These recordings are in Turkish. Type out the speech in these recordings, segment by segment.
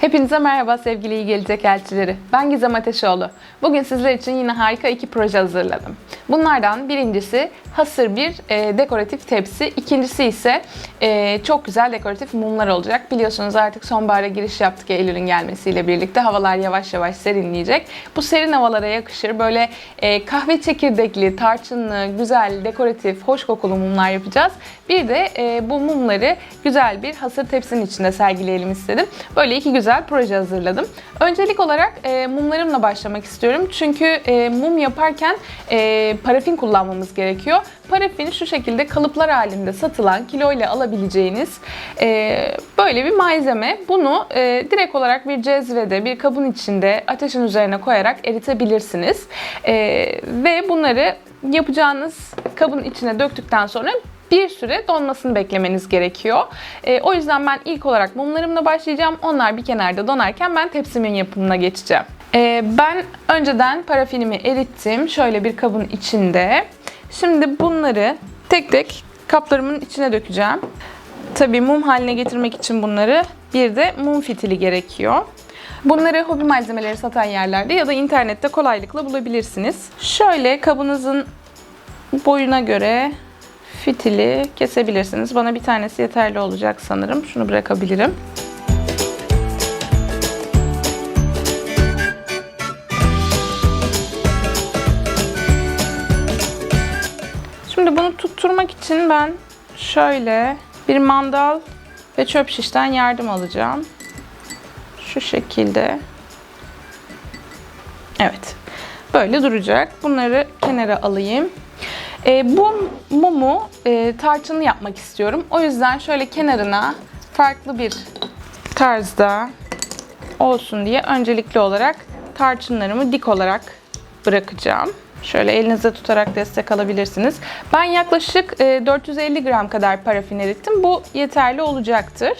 Hepinize merhaba sevgili iyi gelecek elçileri. Ben Gizem Ateşoğlu. Bugün sizler için yine harika iki proje hazırladım. Bunlardan birincisi hasır bir e, dekoratif tepsi. İkincisi ise e, çok güzel dekoratif mumlar olacak. Biliyorsunuz artık sonbahara giriş yaptık Eylül'ün gelmesiyle birlikte. Havalar yavaş yavaş serinleyecek. Bu serin havalara yakışır. Böyle e, kahve çekirdekli, tarçınlı, güzel, dekoratif, hoş kokulu mumlar yapacağız. Bir de e, bu mumları güzel bir hasır tepsinin içinde sergileyelim istedim. Böyle iki güzel proje hazırladım. Öncelik olarak e, mumlarımla başlamak istiyorum. Çünkü e, mum yaparken e, parafin kullanmamız gerekiyor. Parafin şu şekilde kalıplar halinde satılan kiloyla alabileceğiniz e, böyle bir malzeme. Bunu e, direkt olarak bir cezvede, bir kabın içinde ateşin üzerine koyarak eritebilirsiniz. E, ve bunları yapacağınız kabın içine döktükten sonra bir süre donmasını beklemeniz gerekiyor. E, o yüzden ben ilk olarak mumlarımla başlayacağım. Onlar bir kenarda donarken ben tepsimin yapımına geçeceğim. E, ben önceden parafinimi erittim. Şöyle bir kabın içinde. Şimdi bunları tek tek kaplarımın içine dökeceğim. Tabii mum haline getirmek için bunları bir de mum fitili gerekiyor. Bunları hobi malzemeleri satan yerlerde ya da internette kolaylıkla bulabilirsiniz. Şöyle kabınızın boyuna göre fitili kesebilirsiniz. Bana bir tanesi yeterli olacak sanırım. Şunu bırakabilirim. Tutturmak için ben şöyle bir mandal ve çöp şişten yardım alacağım. Şu şekilde. Evet. Böyle duracak. Bunları kenara alayım. E, bu mumu e, tarçınlı yapmak istiyorum. O yüzden şöyle kenarına farklı bir tarzda olsun diye öncelikli olarak tarçınlarımı dik olarak bırakacağım. Şöyle elinizde tutarak destek alabilirsiniz. Ben yaklaşık e, 450 gram kadar parafin erittim. Bu yeterli olacaktır.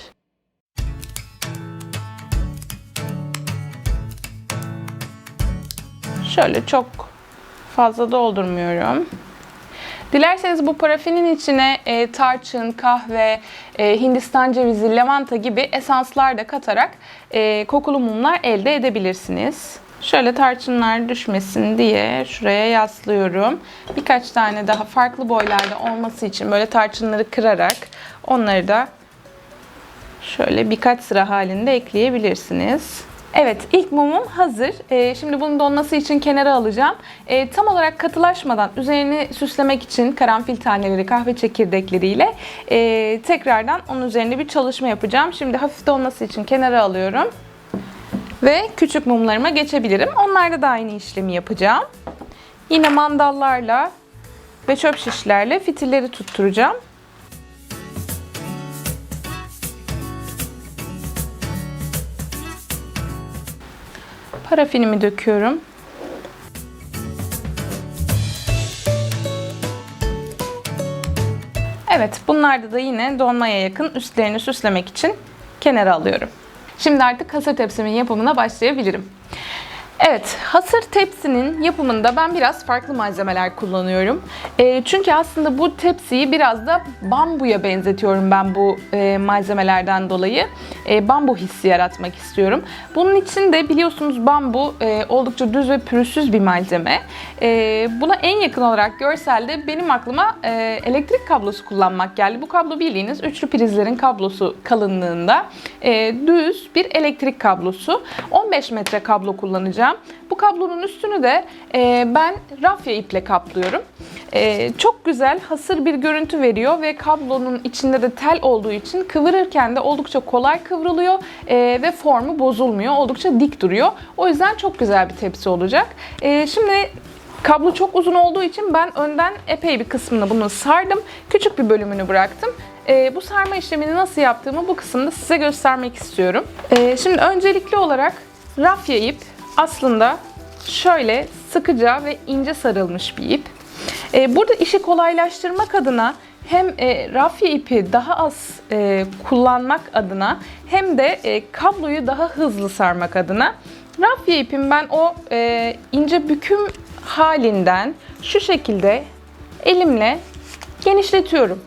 Şöyle çok fazla doldurmuyorum. Dilerseniz bu parafinin içine e, tarçın, kahve, e, Hindistan cevizi, lavanta gibi esanslar da katarak e, kokulu mumlar elde edebilirsiniz. Şöyle tarçınlar düşmesin diye şuraya yaslıyorum. Birkaç tane daha farklı boylarda olması için böyle tarçınları kırarak onları da şöyle birkaç sıra halinde ekleyebilirsiniz. Evet, ilk mumum hazır. Ee, şimdi bunun donması için kenara alacağım. Ee, tam olarak katılaşmadan üzerini süslemek için karanfil taneleri, kahve çekirdekleriyle e, tekrardan onun üzerinde bir çalışma yapacağım. Şimdi hafif donması için kenara alıyorum. Ve küçük mumlarıma geçebilirim. Onlarda da aynı işlemi yapacağım. Yine mandallarla ve çöp şişlerle fitilleri tutturacağım. Parafinimi döküyorum. Evet, bunlarda da yine donmaya yakın üstlerini süslemek için kenara alıyorum. Şimdi artık hasır tepsimin yapımına başlayabilirim. Evet, hasır tepsinin yapımında ben biraz farklı malzemeler kullanıyorum. E, çünkü aslında bu tepsiyi biraz da bambuya benzetiyorum ben bu e, malzemelerden dolayı. E, bambu hissi yaratmak istiyorum. Bunun için de biliyorsunuz bambu e, oldukça düz ve pürüzsüz bir malzeme. E, buna en yakın olarak görselde benim aklıma e, elektrik kablosu kullanmak geldi. Bu kablo bildiğiniz üçlü prizlerin kablosu kalınlığında e, düz bir elektrik kablosu. 15 metre kablo kullanacağım. Bu kablonun üstünü de e, ben rafya iple kaplıyorum. E, çok güzel hasır bir görüntü veriyor ve kablonun içinde de tel olduğu için kıvırırken de oldukça kolay kıvrılıyor e, ve formu bozulmuyor. Oldukça dik duruyor. O yüzden çok güzel bir tepsi olacak. E, şimdi Kablo çok uzun olduğu için ben önden epey bir kısmını bunu sardım. Küçük bir bölümünü bıraktım. E, bu sarma işlemini nasıl yaptığımı bu kısımda size göstermek istiyorum. E, şimdi öncelikli olarak rafya ip aslında şöyle sıkıca ve ince sarılmış bir ip. E, burada işi kolaylaştırmak adına hem e, rafya ipi daha az e, kullanmak adına hem de e, kabloyu daha hızlı sarmak adına rafya ipim ben o ince büküm halinden şu şekilde elimle genişletiyorum.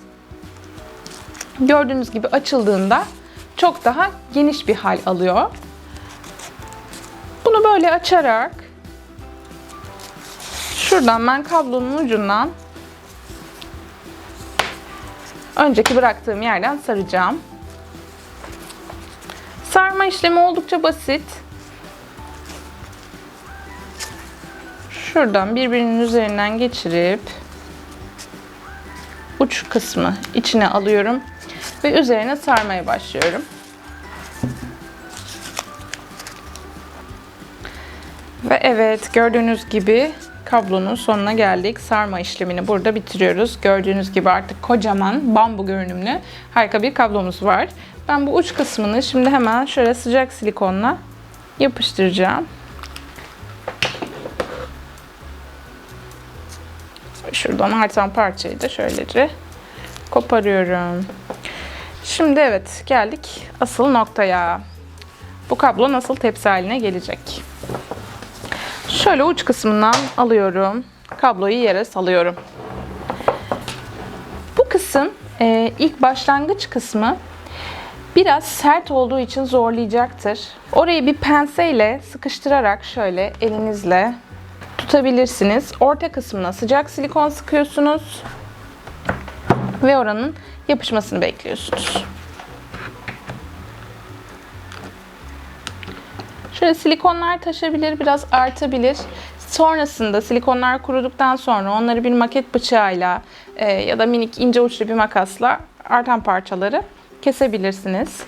Gördüğünüz gibi açıldığında çok daha geniş bir hal alıyor. Bunu böyle açarak şuradan ben kablonun ucundan önceki bıraktığım yerden saracağım. Sarma işlemi oldukça basit. Şuradan birbirinin üzerinden geçirip uç kısmı içine alıyorum ve üzerine sarmaya başlıyorum. Ve evet gördüğünüz gibi kablonun sonuna geldik. Sarma işlemini burada bitiriyoruz. Gördüğünüz gibi artık kocaman bambu görünümlü harika bir kablomuz var. Ben bu uç kısmını şimdi hemen şöyle sıcak silikonla yapıştıracağım. Şuradan artan parçayı da şöylece koparıyorum. Şimdi evet geldik asıl noktaya. Bu kablo nasıl tepsi haline gelecek? Şöyle uç kısmından alıyorum. Kabloyu yere salıyorum. Bu kısım e, ilk başlangıç kısmı biraz sert olduğu için zorlayacaktır. Orayı bir penseyle sıkıştırarak şöyle elinizle tutabilirsiniz. Orta kısmına sıcak silikon sıkıyorsunuz ve oranın yapışmasını bekliyorsunuz. Şöyle silikonlar taşabilir, biraz artabilir. Sonrasında silikonlar kuruduktan sonra onları bir maket bıçağıyla e, ya da minik ince uçlu bir makasla artan parçaları kesebilirsiniz.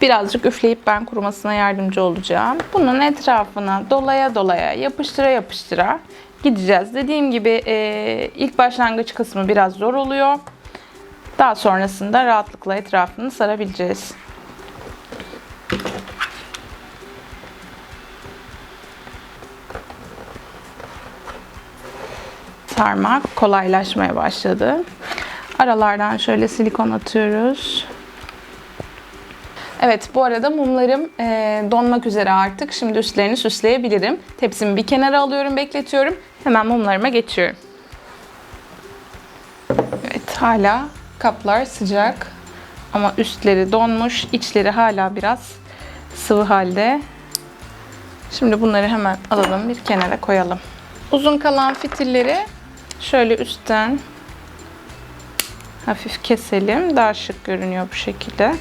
Birazcık üfleyip ben kurumasına yardımcı olacağım. Bunun etrafına dolaya dolaya, yapıştıra yapıştıra gideceğiz. Dediğim gibi e, ilk başlangıç kısmı biraz zor oluyor. Daha sonrasında rahatlıkla etrafını sarabileceğiz. Sarmak kolaylaşmaya başladı. Aralardan şöyle silikon atıyoruz. Evet bu arada mumlarım e, donmak üzere artık. Şimdi üstlerini süsleyebilirim. Tepsimi bir kenara alıyorum, bekletiyorum. Hemen mumlarıma geçiyorum. Evet hala kaplar sıcak. Ama üstleri donmuş, içleri hala biraz sıvı halde. Şimdi bunları hemen alalım, bir kenara koyalım. Uzun kalan fitilleri şöyle üstten hafif keselim. Daha şık görünüyor bu şekilde.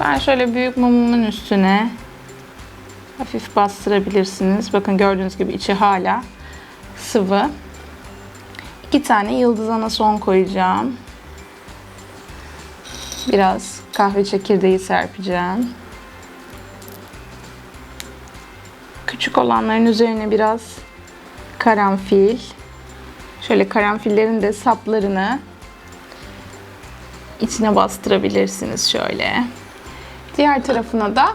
Ben şöyle büyük mumumun üstüne hafif bastırabilirsiniz. Bakın gördüğünüz gibi içi hala sıvı. İki tane yıldız anason koyacağım. Biraz kahve çekirdeği serpeceğim. Küçük olanların üzerine biraz karanfil. Şöyle karanfillerin de saplarını içine bastırabilirsiniz şöyle. Diğer tarafına da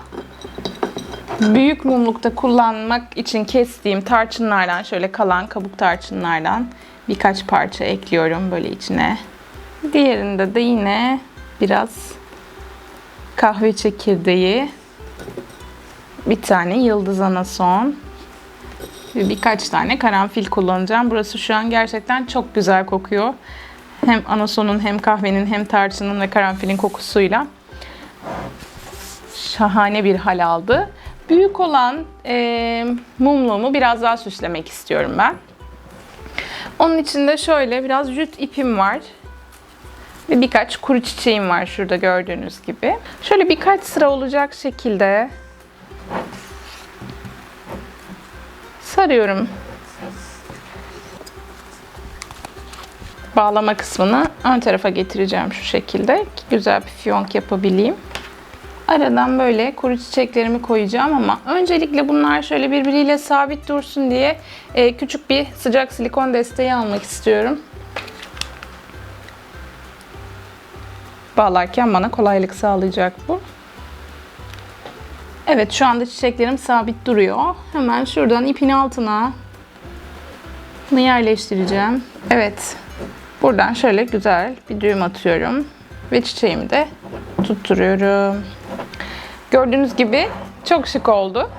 büyük mumlukta kullanmak için kestiğim tarçınlardan şöyle kalan kabuk tarçınlardan birkaç parça ekliyorum böyle içine. Diğerinde de yine biraz kahve çekirdeği, bir tane yıldız anason ve birkaç tane karanfil kullanacağım. Burası şu an gerçekten çok güzel kokuyor. Hem anasonun hem kahvenin hem tarçının ve karanfilin kokusuyla şahane bir hal aldı. Büyük olan e, mumluğumu biraz daha süslemek istiyorum ben. Onun içinde şöyle biraz jüt ipim var. Ve birkaç kuru çiçeğim var şurada gördüğünüz gibi. Şöyle birkaç sıra olacak şekilde sarıyorum. Bağlama kısmını ön tarafa getireceğim şu şekilde ki güzel bir fiyonk yapabileyim. Aradan böyle kuru çiçeklerimi koyacağım ama öncelikle bunlar şöyle birbiriyle sabit dursun diye e, küçük bir sıcak silikon desteği almak istiyorum. Bağlarken bana kolaylık sağlayacak bu. Evet şu anda çiçeklerim sabit duruyor. Hemen şuradan ipin altına bunu yerleştireceğim. Evet. Buradan şöyle güzel bir düğüm atıyorum. Ve çiçeğimi de tutturuyorum. Gördüğünüz gibi çok şık oldu.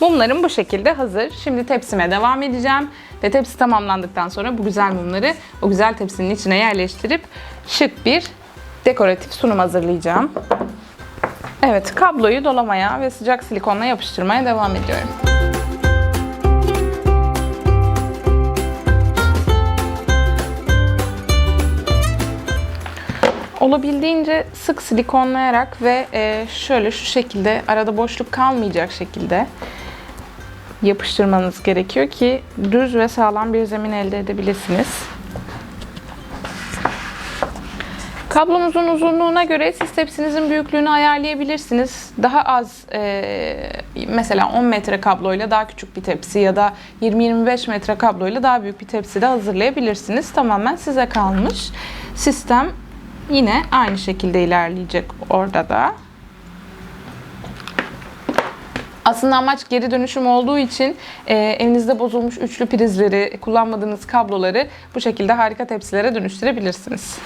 Mumlarım bu şekilde hazır. Şimdi tepsime devam edeceğim. Ve tepsi tamamlandıktan sonra bu güzel mumları o güzel tepsinin içine yerleştirip şık bir dekoratif sunum hazırlayacağım. Evet, kabloyu dolamaya ve sıcak silikonla yapıştırmaya devam ediyorum. Olabildiğince sık silikonlayarak ve e, şöyle şu şekilde arada boşluk kalmayacak şekilde yapıştırmanız gerekiyor ki düz ve sağlam bir zemin elde edebilirsiniz. Kablonuzun uzunluğuna göre siz tepsinizin büyüklüğünü ayarlayabilirsiniz. Daha az e, mesela 10 metre kabloyla daha küçük bir tepsi ya da 20-25 metre kabloyla daha büyük bir tepsi de hazırlayabilirsiniz. Tamamen size kalmış. Sistem yine aynı şekilde ilerleyecek orada da. Aslında amaç geri dönüşüm olduğu için e, evinizde bozulmuş üçlü prizleri, kullanmadığınız kabloları bu şekilde harika tepsilere dönüştürebilirsiniz.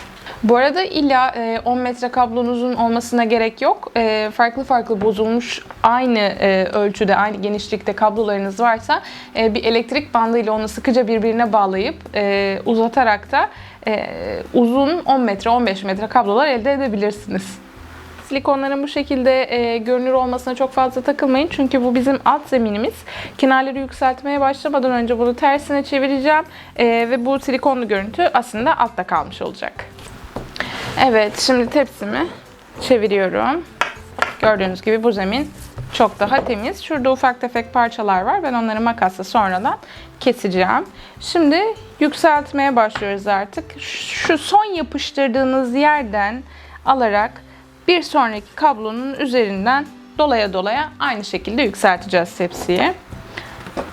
Bu arada illa e, 10 metre kablonuzun olmasına gerek yok. E, farklı farklı bozulmuş aynı e, ölçüde, aynı genişlikte kablolarınız varsa e, bir elektrik bandıyla onu sıkıca birbirine bağlayıp e, uzatarak da e, uzun 10 metre, 15 metre kablolar elde edebilirsiniz. Silikonların bu şekilde e, görünür olmasına çok fazla takılmayın. Çünkü bu bizim alt zeminimiz. Kenarları yükseltmeye başlamadan önce bunu tersine çevireceğim. E, ve bu silikonlu görüntü aslında altta kalmış olacak. Evet, şimdi tepsimi çeviriyorum. Gördüğünüz gibi bu zemin çok daha temiz. Şurada ufak tefek parçalar var. Ben onları makasla sonradan keseceğim. Şimdi yükseltmeye başlıyoruz artık. Şu son yapıştırdığınız yerden alarak bir sonraki kablonun üzerinden dolaya dolaya aynı şekilde yükselteceğiz tepsiyi.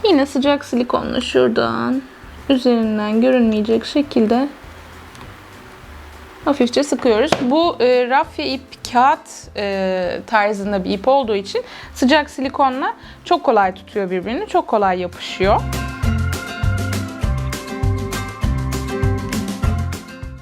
Yine sıcak silikonla şuradan üzerinden görünmeyecek şekilde hafifçe sıkıyoruz. Bu e, rafya ip kağıt e, tarzında bir ip olduğu için sıcak silikonla çok kolay tutuyor birbirini, çok kolay yapışıyor.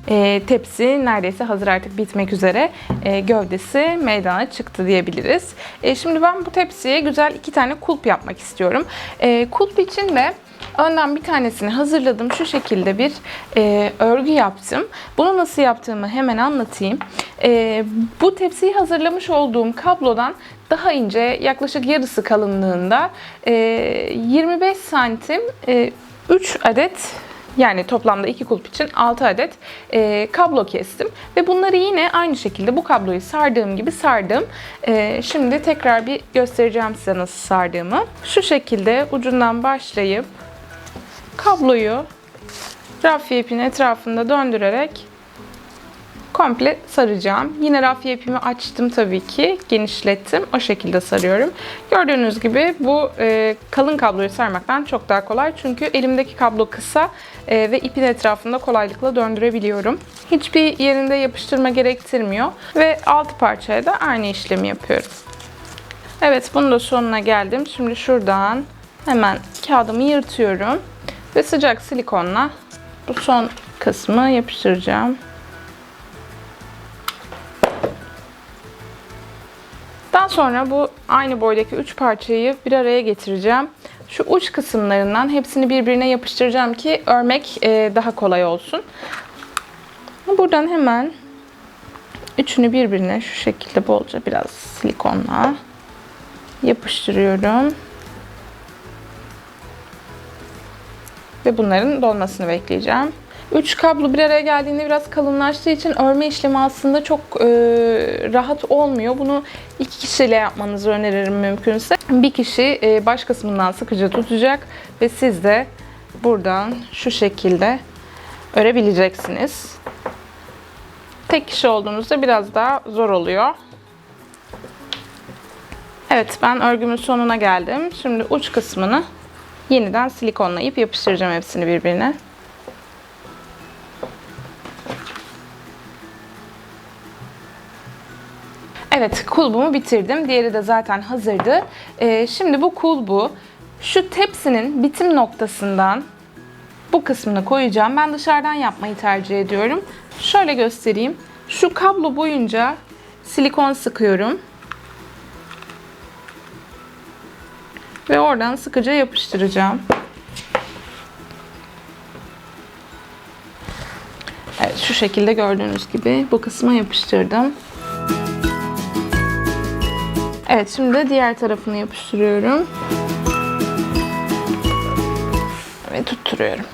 E, tepsi neredeyse hazır artık bitmek üzere. E, gövdesi meydana çıktı diyebiliriz. E, şimdi ben bu tepsiye güzel iki tane kulp yapmak istiyorum. E, kulp için de Önden bir tanesini hazırladım. Şu şekilde bir e, örgü yaptım. Bunu nasıl yaptığımı hemen anlatayım. E, bu tepsiyi hazırlamış olduğum kablodan daha ince yaklaşık yarısı kalınlığında e, 25 santim e, 3 adet yani toplamda iki kulp için 6 adet e, kablo kestim. Ve bunları yine aynı şekilde bu kabloyu sardığım gibi sardım. E, şimdi tekrar bir göstereceğim size nasıl sardığımı. Şu şekilde ucundan başlayıp kabloyu rafya ipin etrafında döndürerek komple saracağım. Yine rafya ipimi açtım tabii ki. Genişlettim. O şekilde sarıyorum. Gördüğünüz gibi bu e, kalın kabloyu sarmaktan çok daha kolay. Çünkü elimdeki kablo kısa e, ve ipin etrafında kolaylıkla döndürebiliyorum. Hiçbir yerinde yapıştırma gerektirmiyor. Ve alt parçaya da aynı işlemi yapıyorum. Evet bunun da sonuna geldim. Şimdi şuradan hemen kağıdımı yırtıyorum. Ve sıcak silikonla bu son kısmı yapıştıracağım. Daha sonra bu aynı boydaki üç parçayı bir araya getireceğim. Şu uç kısımlarından hepsini birbirine yapıştıracağım ki örmek e, daha kolay olsun. Buradan hemen üçünü birbirine şu şekilde bolca biraz silikonla yapıştırıyorum. Ve bunların dolmasını bekleyeceğim. Üç kablo bir araya geldiğinde biraz kalınlaştığı için örme işlemi aslında çok e, rahat olmuyor. Bunu iki kişiyle yapmanızı öneririm mümkünse. Bir kişi e, baş kısmından sıkıca tutacak ve siz de buradan şu şekilde örebileceksiniz. Tek kişi olduğunuzda biraz daha zor oluyor. Evet ben örgümün sonuna geldim. Şimdi uç kısmını yeniden silikonlayıp yapıştıracağım hepsini birbirine. Evet kulbumu bitirdim. Diğeri de zaten hazırdı. Ee, şimdi bu kulbu şu tepsinin bitim noktasından bu kısmını koyacağım. Ben dışarıdan yapmayı tercih ediyorum. Şöyle göstereyim. Şu kablo boyunca silikon sıkıyorum. Ve oradan sıkıca yapıştıracağım. Evet şu şekilde gördüğünüz gibi bu kısma yapıştırdım. Evet şimdi de diğer tarafını yapıştırıyorum. Ve tutturuyorum.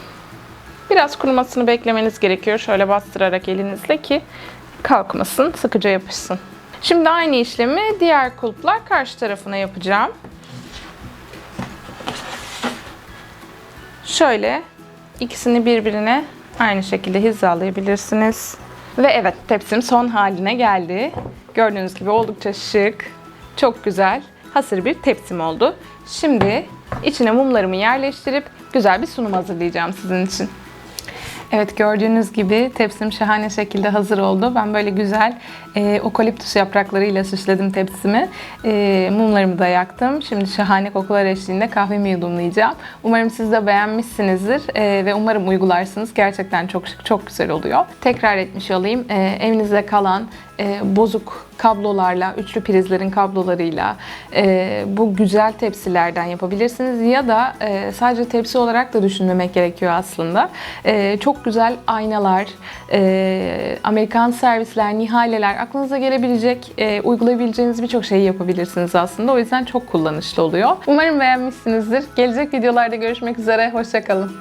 Biraz kurumasını beklemeniz gerekiyor. Şöyle bastırarak elinizle ki kalkmasın, sıkıca yapışsın. Şimdi aynı işlemi diğer kulplar karşı tarafına yapacağım. Şöyle ikisini birbirine aynı şekilde hizalayabilirsiniz. Ve evet tepsim son haline geldi. Gördüğünüz gibi oldukça şık, çok güzel, hasır bir tepsim oldu. Şimdi içine mumlarımı yerleştirip güzel bir sunum hazırlayacağım sizin için. Evet gördüğünüz gibi tepsim şahane şekilde hazır oldu. Ben böyle güzel e, okaliptüs yapraklarıyla süsledim tepsimi. E, mumlarımı da yaktım. Şimdi şahane kokular eşliğinde kahvemi yudumlayacağım. Umarım siz de beğenmişsinizdir e, ve umarım uygularsınız. Gerçekten çok şık, çok güzel oluyor. Tekrar etmiş olayım. E, evinizde kalan e, bozuk kablolarla, üçlü prizlerin kablolarıyla e, bu güzel tepsilerden yapabilirsiniz. Ya da e, sadece tepsi olarak da düşünmemek gerekiyor aslında. E, çok güzel aynalar, e, Amerikan servisler, nihaleler, aklınıza gelebilecek, e, uygulayabileceğiniz birçok şeyi yapabilirsiniz aslında. O yüzden çok kullanışlı oluyor. Umarım beğenmişsinizdir. Gelecek videolarda görüşmek üzere. Hoşçakalın.